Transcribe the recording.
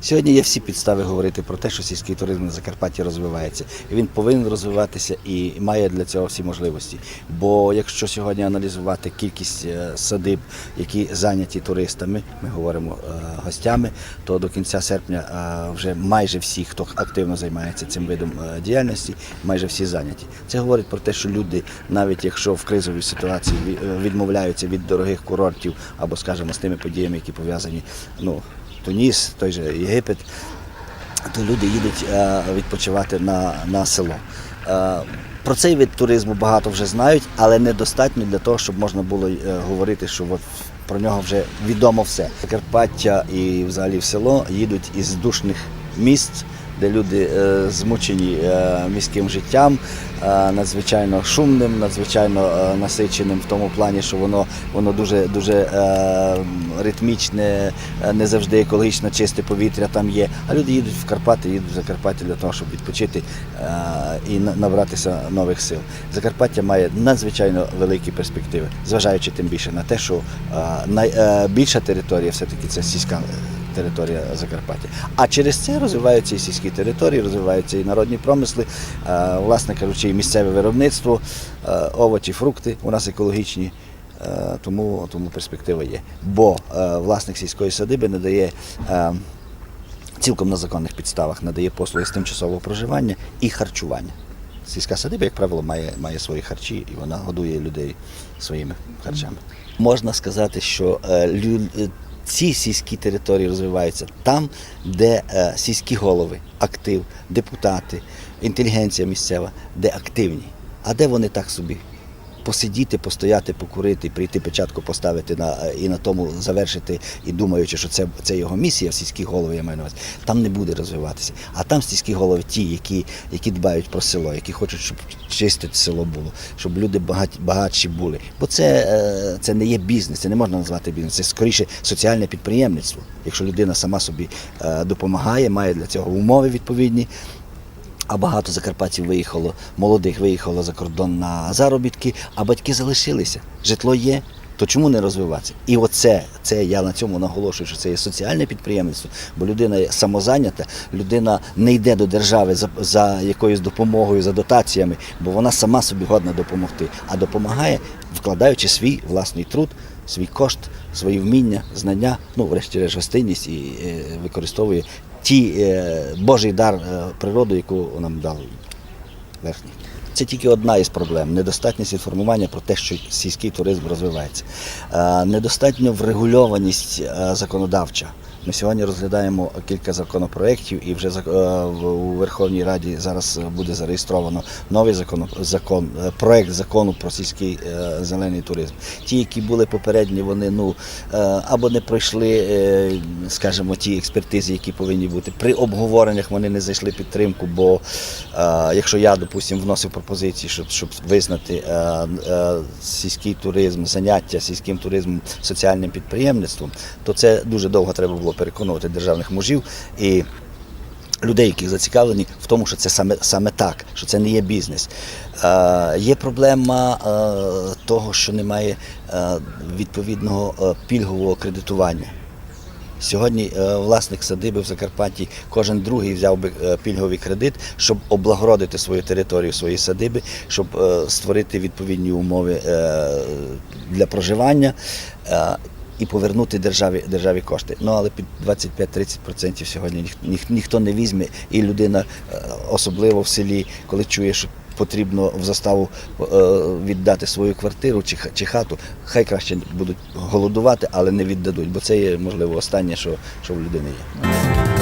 Сьогодні є всі підстави говорити про те, що сільський туризм на Закарпатті розвивається. І він повинен розвиватися і має для цього всі можливості. Бо якщо сьогодні аналізувати кількість е, садиб, які зайняті туристами, ми говоримо е, гостями, то до кінця серпня е, вже майже всі, хто активно займається цим видом діяльності, майже всі зайняті. Це говорить про те, що люди, навіть якщо в кризовій ситуації відмовляються від дорогих курортів або, скажімо, з тими подіями, які пов'язані, ну, Туніс, той же Єгипет, то люди їдуть е, відпочивати на, на село. Е, Про цей вид туризму багато вже знають, але недостатньо для того, щоб можна було е, говорити, що от про нього вже відомо все. Карпаття і взагалі в село їдуть із душних місць, де люди е, змучені е, міським життям, е, надзвичайно шумним, надзвичайно насиченим в тому плані, що воно, воно дуже, дуже ритмічне, не завжди екологічно чисте повітря там є. А люди їдуть в Карпати, їдуть в Закарпаття для того, щоб відпочити і набратися нових сил. Закарпаття має надзвичайно великі перспективи, зважаючи тим більше на те, що найбільша територія все-таки це сільська територія Закарпаття. А через це розвиваються і сільські території, розвиваються і народні промисли, е, власне кажучи, і місцеве виробництво, е, овочі, фрукти у нас екологічні. Е, Тому, тому перспектива є. Бо власник сільської садиби надає цілком на законних підставах надає послуги з тимчасового проживання і харчування. Сільська садиба, як правило, має, має свої харчі і вона годує людей своїми харчами. Можна сказати, що ці сільські території розвиваються там, де е, сільські голови, актив, депутати, інтелігенція місцева, де активні. А де вони так собі посидіти, постояти, покурити, прийти печатку поставити на і на тому завершити, і думаючи, що це, це його місія в сільській голові, я маю на увазі, там не буде розвиватися. А там сільські голови ті, які, які дбають про село, які хочуть, щоб чисте село було, щоб люди багат, багатші були. Бо це, е, це не є бізнес, це не можна назвати бізнес, це скоріше соціальне підприємництво. Якщо людина сама собі е, допомагає, має для цього умови відповідні. А багато закарпатців виїхало, молодих виїхало за кордон на заробітки, а батьки залишилися. Житло є, то чому не розвиватися? І оце, це я на цьому наголошую, що це є соціальне підприємництво, бо людина самозайнята, людина не йде до держави за, за якоюсь допомогою, за дотаціями, бо вона сама собі годна допомогти, а допомагає, вкладаючи свій власний труд, свій кошт, свої вміння, знання, ну, врешті-решт, гостинність і е, використовує ті е, Божий дар е, природи, яку нам дав верхній. Це тільки одна із проблем недостатність інформування про те, що сільський туризм розвивається. Е, Недостатньо врегульованість законодавча. Ми сьогодні розглядаємо кілька законопроєктів, і вже е, у Верховній Раді зараз е, буде зареєстровано новий закон, закон е, проект закону про сільський зелений туризм. Ті, які були попередні, вони ну або не пройшли, скажімо, ті експертизи, які повинні бути. При обговореннях вони не знайшли підтримку, бо якщо я, допустимо, вносив пропозиції, щоб, щоб визнати сільський туризм, заняття сільським туризмом соціальним підприємництвом, то це дуже довго треба було переконувати державних мужів і людей, які зацікавлені в тому, що це саме, саме так, що це не є бізнес. Е, є проблема е, того, що немає е, відповідного е, пільгового кредитування. Сьогодні е, власник садиби в Закарпатті, кожен другий взяв би е, пільговий кредит, щоб облагородити свою територію, свої садиби, щоб створити відповідні умови для проживання. І повернути державі державі кошти. Ну але під 25-30% сьогодні ніх, ніх, ніхто не візьме, і людина, е, особливо в селі, коли чує, що потрібно в заставу е, віддати свою квартиру чи, чи хату, хай краще будуть голодувати, але не віддадуть, бо це є можливо останнє, що, що в людини є.